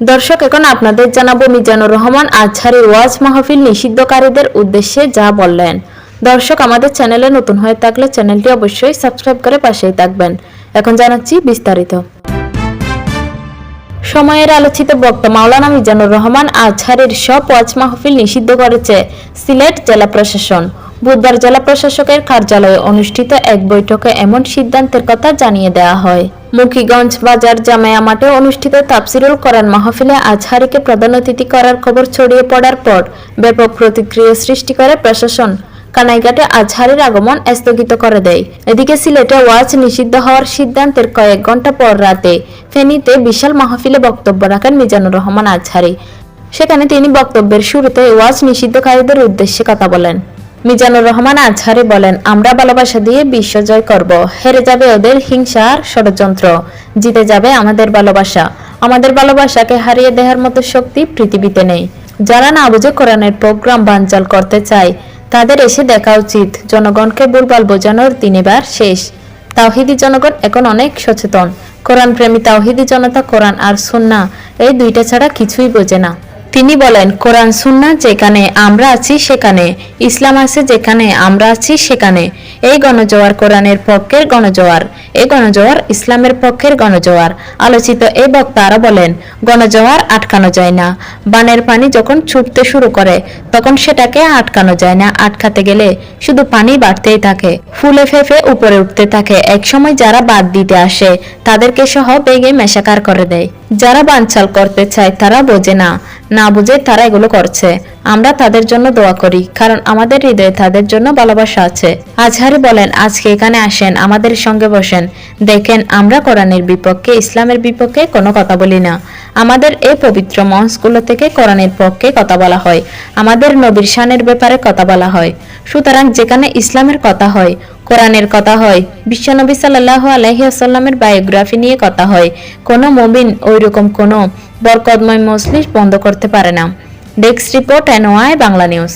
দর্শক, এখন আপনাদের জানাব মিজানুর রহমান আজহারের ওয়াজ মাহফিল নিষিদ্ধকারীদের উদ্দেশ্যে যা বললেন। দর্শক, আমাদের চ্যানেলে নতুন হয়ে থাকলে চ্যানেলটি অবশ্যই সাবস্ক্রাইব করে পাশেই থাকবেন। এখন জানাচ্ছি বিস্তারিত। সময়ের আলোচিত বক্তা মাওলানা মিজানুর রহমান আজহারের সব ওয়াজ মাহফিল নিষিদ্ধ করেছে সিলেট জেলা প্রশাসন। বুধবার জেলা প্রশাসকের কার্যালয়ে অনুষ্ঠিত এক বৈঠকে এমন সিদ্ধান্তের কথা জানিয়ে দেওয়া হয়। মুখিগঞ্জ বাজার জামায়া মাঠে অনুষ্ঠিত তাফসিরুল কোরআন মাহফিলে আজহারিকে প্রধান অতিথি করার খবর ছড়িয়ে পড়ার পর ব্যাপক প্রতিক্রিয়া সৃষ্টি করে প্রশাসন। কানাইঘাটে আজহারের আগমন স্থগিত করে দেয়। এদিকে সিলেটে ওয়াজ নিষিদ্ধ হওয়ার সিদ্ধান্তের কয়েক ঘণ্টা পর রাতে ফেনীতে বিশাল মাহফিলে বক্তব্য রাখেন মিজানুর রহমান আজহারি। সেখানে তিনি বক্তব্যের শুরুতে ওয়াজ নিষিদ্ধকারীদের উদ্দেশ্যে কথা বলেন। মিজানুর রহমান আজহারি বলেন, আমরা ভালোবাসা দিয়ে বিশ্ব জয় করব। হেরে যাবে ওদের হিংসা আর ষড়যন্ত্র। জিতে যাবে আমাদের ভালোবাসা। আমাদের ভালোবাসাকে হারিয়ে দেওয়ার মতো শক্তি পৃথিবীতে নেই। যারা না বুঝে কোরআনের প্রোগ্রাম বানচাল করতে চায়, তাদের এসে দেখা উচিত। জনগণকে ভুলভাল বোঝানোর দিন এবার শেষ। তাওহিদি জনগণ এখন অনেক সচেতন। কোরআন প্রেমী তাওহিদি জনতা কোরআন আর সুন্না, এই দুইটা ছাড়া কিছুই বোঝে না। তিনি বলেন, কোরআন সুন্না যেখানে আমরা আছি সেখানে, ইসলাম আছে যেখানে আমরা আছি সেখানে। এই গণজোয়ার কোরআনের পক্ষের গণজোয়ার, এই গণজোয়ার ইসলামের পক্ষের গণজোয়ার। আলোচিত এই বক্তা বলেন, গণজোয়ার আটকানো যায় না। বানের পানি যখন ছুটতে শুরু করে, তখন সেটাকে আটকানো যায় না। আটকাতে গেলে শুধু পানি বাড়তেই থাকে, ফুলে ফেফে উপরে উঠতে থাকে। একসময় যারা বাদ দিতে আসে, তাদেরকে সহ বেগে মেশাকার করে দেয়। যারা বানচাল করতে চায় তারা বোঝে না না বুঝে তারা এগুলো করছে। আমরা তাদের জন্য দোয়া করি, কারণ আমাদের হৃদয়ে তাদের জন্য ভালোবাসা আছে। আজহারি বলেন, আজকে এখানে আসেন, আমাদের সঙ্গে বসেন। দেখেন, আমরা কোরআনের বিপক্ষে, ইসলামের বিপক্ষে কোনো কথা বলি না। আমাদের এই পবিত্র মঞ্চগুলো থেকে কোরআনের পক্ষে কথা বলা হয়। আমাদের নবীর শানের ব্যাপারে কথা বলা হয়। সুতরাং যেখানে ইসলামের কথা হয় কোরআনের কথা হয়। বিশ্বনবী সাল্লাহ আলহি আসাল্লামের বায়োগ্রাফি নিয়ে কথা হয়। কোনো মবিন ওইরকম কোনো বরকদময় মজলিস বন্ধ করতে পারে না। Desk report NY Bangla news.